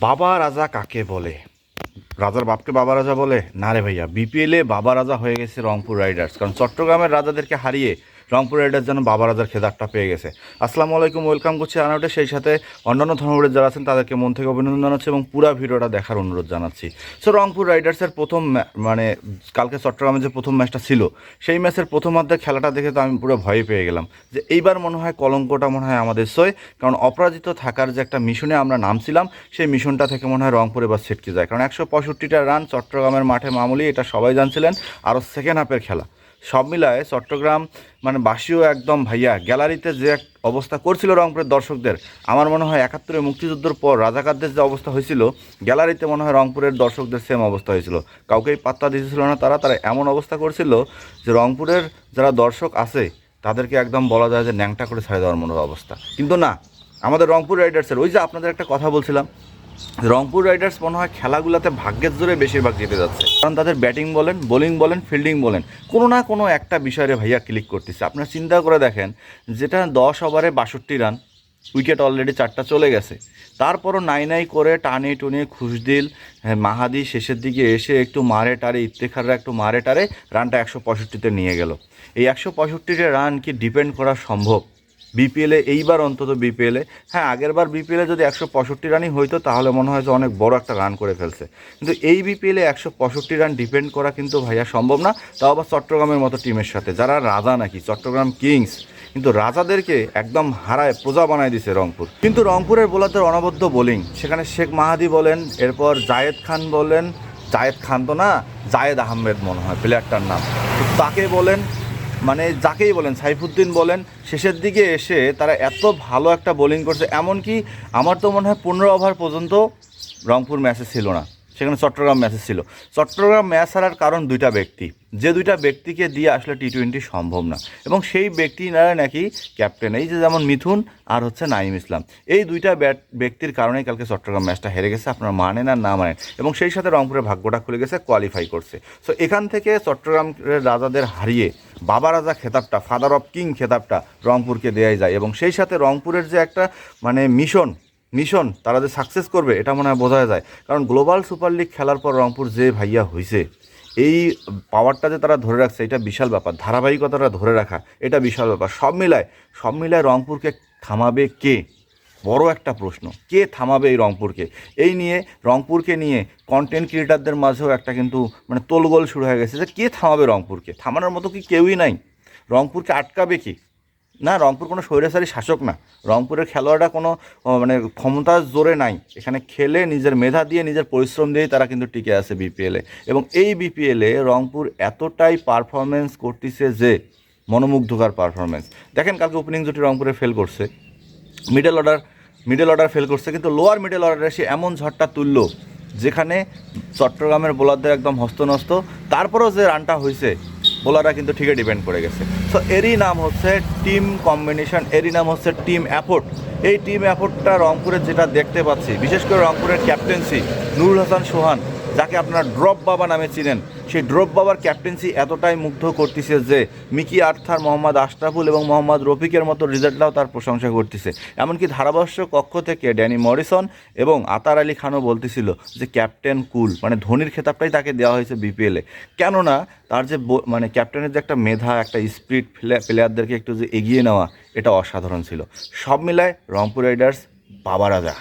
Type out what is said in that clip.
বাবা রাজা কাকে বলে? রাজার বাপকে বাবা রাজা বলে? না রে ভাইয়া বিপিএলে বাবা রাজা হয়ে গেছে রংপুর রাইডার্স। কারণ চট্টগ্রামের রাজাদেরকে হারিয়ে রংপুর রাইডার্স যেন বাবা রাজার খেতাবটা পেয়ে গেছে। আসসালামু আলাইকুম, ওয়েলকাম করছি আনাউটে সেই সাথে অন্যান্য ধর্মবীর যারা আছেন, তাদেরকে মন থেকে অভিনন্দন জানাচ্ছি এবং পুরো ভিডিওটা দেখার অনুরোধ জানাচ্ছি। সো রংপুর রাইডার্সের প্রথম মানে কালকে চট্টগ্রামে যে প্রথম ম্যাচটা ছিল, সেই ম্যাচের প্রথমার্ধের খেলাটা দেখে তো আমি পুরো ভয় পেয়ে গেলাম যে এইবার মনে হয় কলঙ্কটা মনে হয় আমাদের সই, কারণ অপরাজিত থাকার যে একটা মিশনে আমরা নামছিলাম, সেই মিশনটা থেকে মনে হয় রংপুর এবার ছিটকে যায়। কারণ একশো পঁয়ষট্টিটা রান চট্টগ্রামের মাঠে মামুলি, এটা সবাই জানছিলেন আরও সেকেন্ড হাফের খেলা। সব মিলায় চট্টগ্রাম মানে বাসিও একদম ভাইয়া গ্যালারিতে যে অবস্থা করছিল রংপুরের দর্শকদের, আমার মনে হয় একাত্তরে মুক্তিযুদ্ধের পর রাজাকারদের যে অবস্থা হয়েছিল, গ্যালারিতে মনে হয় রংপুরের দর্শকদের সেম অবস্থা হয়েছিল। কাউকেই পাত্তা দিতেছিল না তারা তারা এমন অবস্থা করছিল যে রংপুরের যারা দর্শক আছে, তাদেরকে একদম বলা যায় যে ন্যাংটা করে ছাড়ে দেওয়ার মতো অবস্থা। কিন্তু না, আমাদের রংপুর রাইডার্সের, ওই যে আপনাদের একটা কথা বলছিলাম রংপুর রাইডার্স মনে হয় খেলাগুলোতে ভাগ্যের জোরে বেশিরভাগ জিতে যাচ্ছে। কারণ তাদের ব্যাটিং বলেন বোলিং বলেন ফিল্ডিং বলেন কোনো না কোনো একটা বিষয়ে ভাইয়া ক্লিক করতেছে। আপনারা চিন্তা করে দেখেন যেটা দশ ওভারে বাষট্টি রান উইকেট অলরেডি চারটা চলে গেছে। তারপরও নাই নাই করে টানে টুনে খুশদিল হ্যাঁ, মাহাদি শেষের দিকে এসে একটু মারে টারে ইফতেখাররা একটু মারে টারে রানটা একশো পঁয়ষট্টিতে নিয়ে গেল। এই একশো পঁয়ষট্টিটা রান কি ডিপেন্ড করা সম্ভব? বিপিএলে এইবার অন্তত বিপিএলে হ্যাঁ আগের বার বিপিএলে যদি একশো পঁয়ষট্টি রানই হইতো, তাহলে মনে হয় যে অনেক বড় একটা রান করে ফেলছে। কিন্তু এই বিপিএলে একশো পঁয়ষট্টি রান ডিপেন্ড করা কিন্তু ভাইয়া সম্ভব না। তাও আবার চট্টগ্রামের মতো টিমের সাথে, যারা রাজা নাকি, চট্টগ্রাম কিংস। কিন্তু রাজাদেরকে একদম হারায়, প্রজা বানায় দিছে রংপুর। কিন্তু রংপুরের বোলারদের অনবদ্য বোলিং সেখানে শেখ মাহাদি বলেন, এরপর জায়েদ খান বলেন, জায়েদ খান তো না, জায়েদ আহমেদ মনে হয় প্লেয়ারটার নাম। তাকে বলেন মানে যাকেই বলেন, সাইফুদ্দিন বলেন, শেষের দিকে এসে তারা এত ভালো একটা বোলিং করছে, এমনকি আমার তো মনে হয় পনেরো ওভার পর্যন্ত রংপুর ম্যাচে ছিল না। সেখানে চট্টগ্রাম ম্যাচে ছিল চট্টগ্রাম ম্যাচ হারার কারণ দুইটা ব্যক্তি। যে দুইটা ব্যক্তিকে দিয়ে আসলে টি টোয়েন্টি সম্ভব না। এবং সেই ব্যক্তি ব্যক্তিরা নাকি ক্যাপ্টেন এই যে যেমন মিথুন আর হচ্ছে নাইম ইসলাম। এই দুইটা ব্যক্তির কারণেই কালকে চট্টগ্রাম ম্যাচটা হেরে গেছে, আপনারা মানেন আর না মানেন। এবং সেই সাথে রংপুরের ভাগ্যটা খুলে গেছে কোয়ালিফাই করছে। সো এখান থেকে চট্টগ্রামের রাজাদের হারিয়ে বাবা রাজা খেতাবটা ফাদার অফ কিং খেতাবটা রংপুরকে দেওয়াই যায়। এবং সেই সাথে রংপুরের যে একটা মানে মিশন মিশন তারা যে সাকসেস করবে, এটা মনে হয় বোঝা যায়। কারণ গ্লোবাল সুপার লিগ খেলার পর রংপুর যে ভাইয়া হয়েছে এই পাওয়ারটা যে তারা ধরে রাখছে, এটা বিশাল ব্যাপার। ধারাবাহিকতাটা ধরে রাখা, এটা বিশাল ব্যাপার। সব মিলায় সব মিলায় রংপুরকে থামাবে কে? বড় একটা প্রশ্ন, কে থামাবে এই রংপুরকে? এই নিয়ে রংপুরকে নিয়ে কন্টেন্ট ক্রিয়েটারদের মাঝেও একটা কিন্তু মানে তোলগোল শুরু হয়ে গেছে যে কে থামাবে রংপুরকে? থামানোর মতো কি কেউই নাই। রংপুরকে আটকাবে কি? না, রংপুর কোনো স্বৈরাচারী শাসক না। রংপুরের খেলোয়াড়রা কোনো মানে ক্ষমতার জোরে নাই। এখানে খেলে নিজের মেধা দিয়ে, নিজের পরিশ্রম দিয়েই তারা কিন্তু টিকে আছে বিপিএলে এবং এই বিপিএলে রংপুর এতটাই পারফরমেন্স করতেছে যে, মনোমুগ্ধকার পারফরমেন্স দেখেন, কালকে ওপেনিং জুটি রংপুরে ফেল করছে। Middle order middle order fail করছে, কিন্তু লোয়ার মিডল অর্ডারে সে এমন ঝড়টা তুললো, যেখানে চট্টগ্রামের বোলারদের একদম হস্তনস্ত তারপরেও যে রানটা হয়েছে বোলাররা কিন্তু ঠিকই ডিপেন্ড করে গেছে। সো এরই নাম হচ্ছে টিম কম্বিনেশন এরই নাম হচ্ছে টিম অ্যাপোর্ট এই টিম অ্যাপোর্টটা রংপুরের যেটা দেখতে পাচ্ছি, বিশেষ করে রংপুরের ক্যাপ্টেন্সি নুরুল হাসান সোহান। যাকে আপনারা ড্রপ বাবা নামে চিনেন, সেই ড্রপ বাবার ক্যাপ্টেন্সি এতটাই মুগ্ধ করতেছে যে মিকি আর্থার, মোহাম্মদ আশরাফুল এবং মোহাম্মদ রফিকের মতো রেজাল্টটাও তার প্রশংসা করতেছে। এমনকি ধারাভাষ্য কক্ষ থেকে ড্যানি মরিসন এবং আতার আলী খানও বলতেছিল যে ক্যাপ্টেন কুল মানে ধোনির খেতাবটাই তাকে দেওয়া হয়েছে বিপিএলে কেননা তার যে মানে ক্যাপ্টেনের যে একটা মেধা, একটা স্পিড প্লেয়ারদেরকে একটু যে এগিয়ে নেওয়া, এটা অসাধারণ ছিল। সব মিলায় রংপুর রাইডার্স বাবা রাজা।